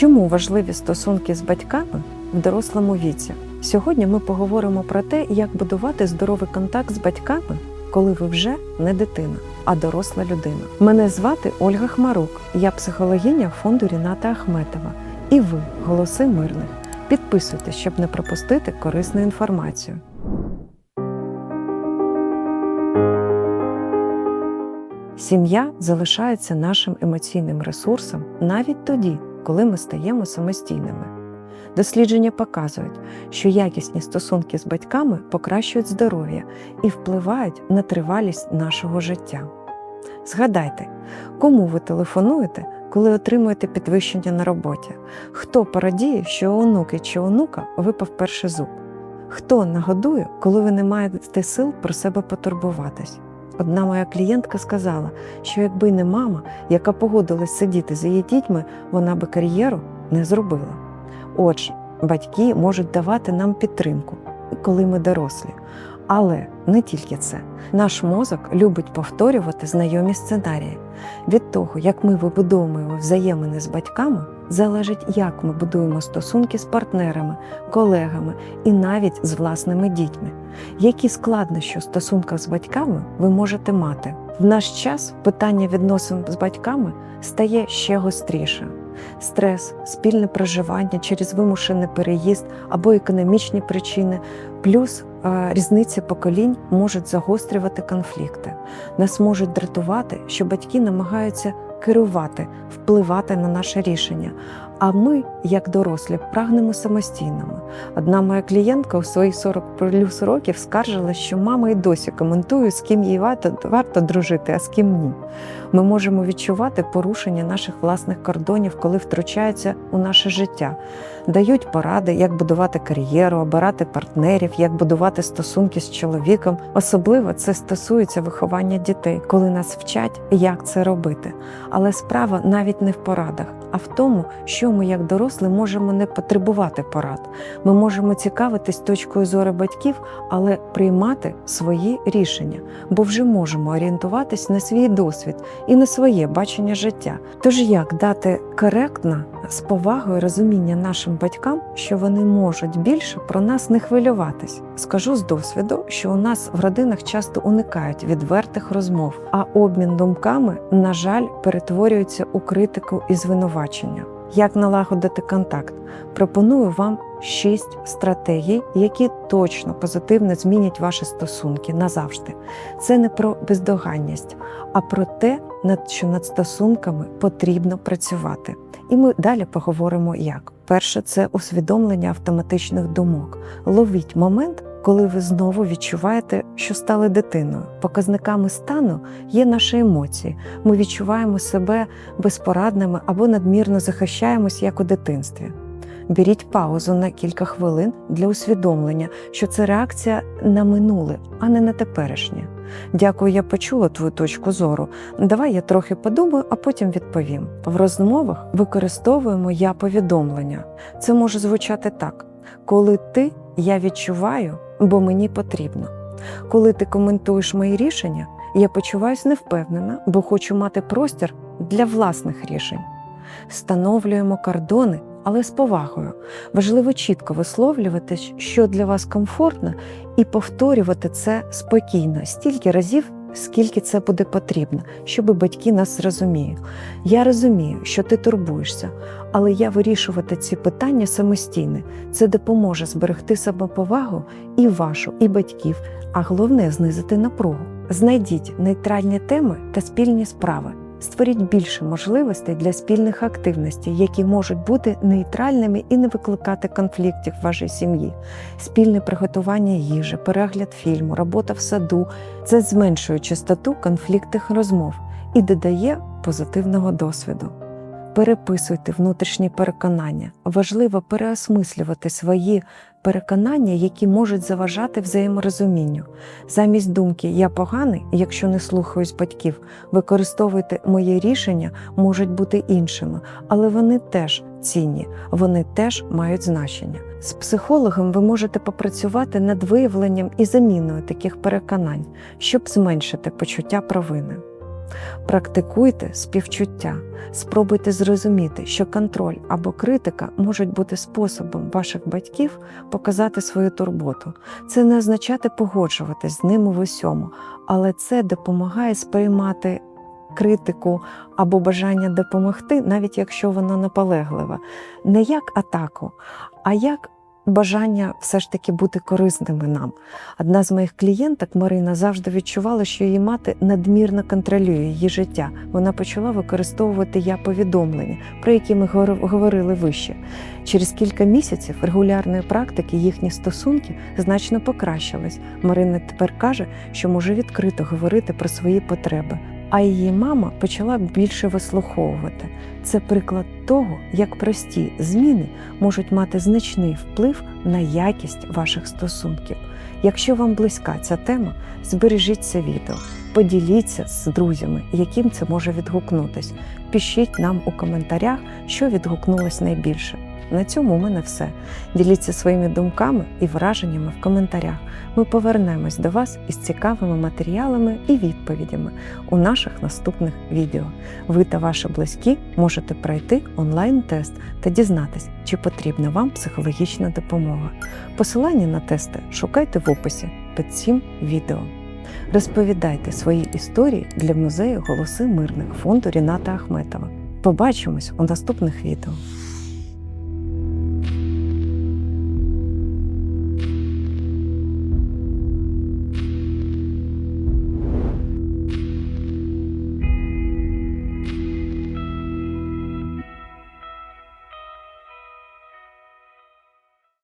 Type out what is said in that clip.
Чому важливі стосунки з батьками в дорослому віці? Сьогодні ми поговоримо про те, як будувати здоровий контакт з батьками, коли ви вже не дитина, а доросла людина. Мене звати Ольга Хмарук, я психологиня фонду Ріната Ахметова. І ви голоси мирних. Підписуйтесь, щоб не пропустити корисну інформацію. Сім'я залишається нашим емоційним ресурсом навіть тоді, коли ми стаємо самостійними. Дослідження показують, що якісні стосунки з батьками покращують здоров'я і впливають на тривалість нашого життя. Згадайте, кому ви телефонуєте, коли отримуєте підвищення на роботі, хто порадіє, що у онуки чи онука випав перший зуб, хто нагодує, коли ви не маєте сил про себе потурбуватись. Одна моя клієнтка сказала, що якби не мама, яка погодилась сидіти за її дітьми, вона би кар'єру не зробила. Отже, батьки можуть давати нам підтримку, коли ми дорослі. Але не тільки це. Наш мозок любить повторювати знайомі сценарії. Від того, як ми вибудовуємо взаємини з батьками, залежить, як ми будуємо стосунки з партнерами, колегами і навіть з власними дітьми. Які складнощі у стосунках з батьками ви можете мати? В наш час питання відносин з батьками стає ще гостріше. Стрес, спільне проживання через вимушений переїзд або економічні причини, плюс е, різниця поколінь можуть загострювати конфлікти. Нас можуть дратувати, що батьки намагаються керувати, впливати на наше рішення. А ми, як дорослі, прагнемо самостійними. Одна моя клієнтка у свої 40 плюс років скаржила, що мама і досі коментує, з ким їй варто, варто дружити, а з ким ні. Ми можемо відчувати порушення наших власних кордонів, коли втручаються у наше життя, дають поради, як будувати кар'єру, обирати партнерів, як будувати стосунки з чоловіком. Особливо це стосується виховання дітей, коли нас вчать, як це робити. Але справа навіть не в порадах, а в тому, що ми, як дорослі, можемо не потребувати порад. Ми можемо цікавитись точкою зору батьків, але приймати свої рішення, бо вже можемо орієнтуватись на свій досвід і на своє бачення життя. Тож як дати коректно, з повагою розуміння нашим батькам, що вони можуть більше про нас не хвилюватись? Скажу з досвіду, що у нас в родинах часто уникають відвертих розмов, а обмін думками, на жаль, перетворюється у критику і звинувачення. Як налагодити контакт? Пропоную вам шість стратегій, які точно позитивно змінять ваші стосунки назавжди. Це не про бездоганність, а про те, над що над стосунками потрібно працювати. І ми далі поговоримо як. Перше це усвідомлення автоматичних думок. Ловіть момент, коли ви знову відчуваєте, що стали дитиною. Показниками стану є наші емоції. Ми відчуваємо себе безпорадними або надмірно захищаємось, як у дитинстві. Беріть паузу на кілька хвилин для усвідомлення, що це реакція на минуле, а не на теперішнє. Дякую, я почула твою точку зору. Давай я трохи подумаю, а потім відповім. В розмовах використовуємо я повідомлення. Це може звучати так: коли ти, я відчуваю, бо мені потрібно. Коли ти коментуєш мої рішення, я почуваюся невпевнена, бо хочу мати простір для власних рішень. Встановлюємо кордони, але з повагою. Важливо чітко висловлювати, що для вас комфортно, і повторювати це спокійно, стільки разів, скільки це буде потрібно, щоб батьки нас розуміли. Я розумію, що ти турбуєшся, але я вирішувати ці питання самостійно. Це допоможе зберегти самоповагу і вашу, і батьків, а головне знизити напругу. Знайдіть нейтральні теми та спільні справи. Створіть більше можливостей для спільних активностей, які можуть бути нейтральними і не викликати конфліктів в вашій сім'ї. Спільне приготування їжі, перегляд фільму, робота в саду це зменшує частоту конфліктних розмов і додає позитивного досвіду. Переписуйте внутрішні переконання. Важливо переосмислювати свої переконання, які можуть заважати взаєморозумінню. Замість думки Я поганий, якщо не слухаюсь батьків, використовуйте мої рішення можуть бути іншими, але вони теж цінні, вони теж мають значення. З психологом ви можете попрацювати над виявленням і заміною таких переконань, щоб зменшити почуття провини. Практикуйте співчуття, спробуйте зрозуміти, що контроль або критика можуть бути способом ваших батьків показати свою турботу. Це не означати погоджуватись з ними в усьому, але це допомагає сприймати критику або бажання допомогти, навіть якщо воно наполегливе, не як атаку, а як бажання все ж таки бути корисними нам. Одна з моїх клієнток Марина завжди відчувала, що її мати надмірно контролює її життя. Вона почала використовувати я повідомлення, про які ми говорили вище. Через кілька місяців регулярної практики їхні стосунки значно покращились. Марина тепер каже, що може відкрито говорити про свої потреби. А її мама почала більше вислуховувати. Це приклад того, як прості зміни можуть мати значний вплив на якість ваших стосунків. Якщо вам близька ця тема, збережіть це відео, поділіться з друзями, яким це може відгукнутись. Пишіть нам у коментарях, що відгукнулось найбільше. На цьому у мене все. Діліться своїми думками і враженнями в коментарях. Ми повернемось до вас із цікавими матеріалами і відповідями у наших наступних відео. Ви та ваші близькі можете пройти онлайн-тест та дізнатись, чи потрібна вам психологічна допомога. Посилання на тести шукайте в описі під цим відео. Розповідайте свої історії для музею Голоси мирних фонду Ріната Ахметова. Побачимось у наступних відео.